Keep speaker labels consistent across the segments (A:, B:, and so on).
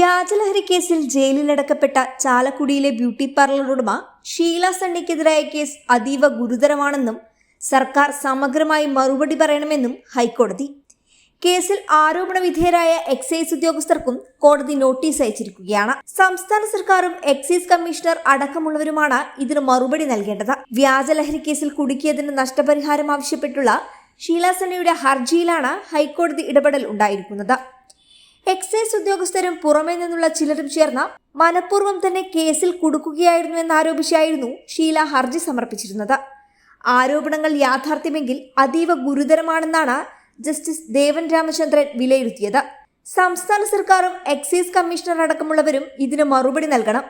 A: വ്യാജലഹരി കേസിൽ ജയിലിലടക്കപ്പെട്ട ചാലക്കുടിയിലെ beauty parlour ഉടമ ഷീല സണ്ണിക്കെതിരായ കേസ് അതീവ ഗുരുതരമാണെന്നും സർക്കാർ സമഗ്രമായി മറുപടി പറയണമെന്നും ഹൈക്കോടതി. കേസിൽ ആരോപണ വിധേയരായ എക്സൈസ് ഉദ്യോഗസ്ഥർക്കും കോടതി നോട്ടീസ് അയച്ചിരിക്കുകയാണ്. സംസ്ഥാന സർക്കാരും എക്സൈസ് കമ്മീഷണർ അടക്കമുള്ളവരുമാണ് ഇതിന് മറുപടി നൽകേണ്ടത്. വ്യാജലഹരി കേസിൽ കുടുക്കിയതിന് നഷ്ടപരിഹാരം ആവശ്യപ്പെട്ടുള്ള ഷീല സണ്ണിയുടെ ഹർജിയിലാണ് ഹൈക്കോടതി ഇടപെടൽ ഉണ്ടായിരിക്കുന്നത്. ഉദ്യോഗസ്ഥരും പുറമേ നിന്നുള്ള ചിലരും ചേർന്ന് മനഃപൂർവം തന്നെ കേസിൽ കുടുക്കുകയായിരുന്നു എന്നാരോപിച്ചായിരുന്നു ഷീല ഹർജി സമർപ്പിച്ചിരുന്നത്. ആരോപണങ്ങൾ യാഥാർത്ഥ്യമെങ്കിൽ അതീവ ഗുരുതരമാണെന്നാണ് ജസ്റ്റിസ് ദേവൻ രാമചന്ദ്രൻ വിലയിരുത്തിയത്. സംസ്ഥാന സർക്കാരും എക്സൈസ് കമ്മീഷണർ അടക്കമുള്ളവരും ഇതിന് മറുപടി നൽകണം.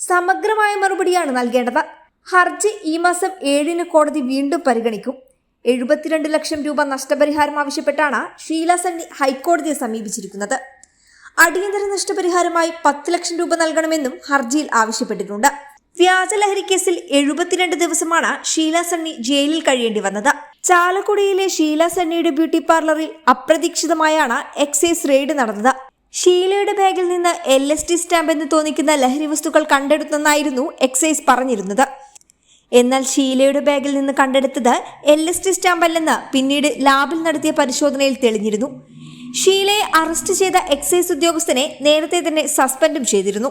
A: സമഗ്രമായ മറുപടിയാണ് നൽകേണ്ടത്. ഹർജി ഈ മാസം ഏഴിന് കോടതി വീണ്ടും പരിഗണിക്കും. എഴുപത്തിരണ്ട് ലക്ഷം രൂപ നഷ്ടപരിഹാരം ആവശ്യപ്പെട്ടാണ് ഷീല സണ്ണി ഹൈക്കോടതിയെ സമീപിച്ചിരിക്കുന്നത്. അടിയന്തര നഷ്ടപരിഹാരമായി പത്ത് ലക്ഷം രൂപ നൽകണമെന്നും ഹർജിയിൽ ആവശ്യപ്പെട്ടിട്ടുണ്ട്. വ്യാജലഹരി കേസിൽ എഴുപത്തിരണ്ട് ദിവസമാണ് ഷീല സണ്ണി ജയിലിൽ കഴിയേണ്ടി വന്നത്. ചാലക്കുടിയിലെ ഷീല സണ്ണിയുടെ ബ്യൂട്ടി പാർലറിൽ അപ്രതീക്ഷിതമായാണ് എക്സൈസ് റെയ്ഡ് നടന്നത്. ഷീലയുടെ ബാഗിൽ നിന്ന് എൽ എസ് ടി സ്റ്റാമ്പ് എന്ന് തോന്നിക്കുന്ന ലഹരി വസ്തുക്കൾ കണ്ടെടുത്തെന്നായിരുന്നു എക്സൈസ് പറഞ്ഞിരുന്നത്. എന്നാൽ ഷീലയുടെ ബാഗിൽ നിന്ന് കണ്ടെടുത്തത് എൽ എസ് ടി സ്റ്റാമ്പ് അല്ലെന്ന് പിന്നീട് ലാബിൽ നടത്തിയ പരിശോധനയിൽ തെളിഞ്ഞിരുന്നു. ഷീലയെ അറസ്റ്റ് ചെയ്ത എക്സൈസ് ഉദ്യോഗസ്ഥനെ നേരത്തെ തന്നെ സസ്പെൻഡും ചെയ്തിരുന്നു.